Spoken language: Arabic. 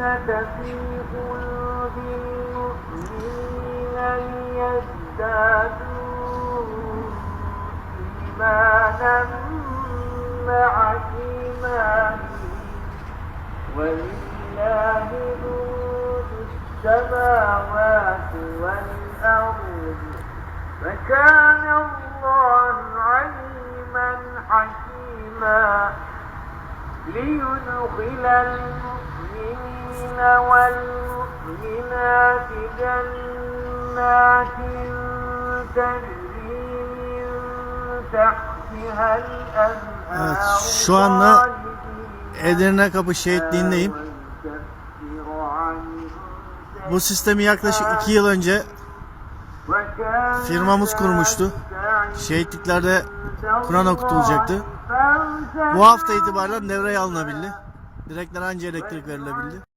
تفيض بالمؤمنين ليزدادوا إيمانا مع إيمانهم ولله جنود السماوات والأرض وكان الله عليما حكيما ليدخل المؤمنين والمؤمنات جنات تجري من تحتها الأنهار Evet, şu anda خالدين Edirne Kapı şehitliğindeyim. Bu sistemi yaklaşık 2 yıl önce firmamız kurmuştu. Şehitliklerde Kur'an okutulacaktı. Bu hafta itibariyle devreye alınabildi. Direklere anca elektrik verilebildi.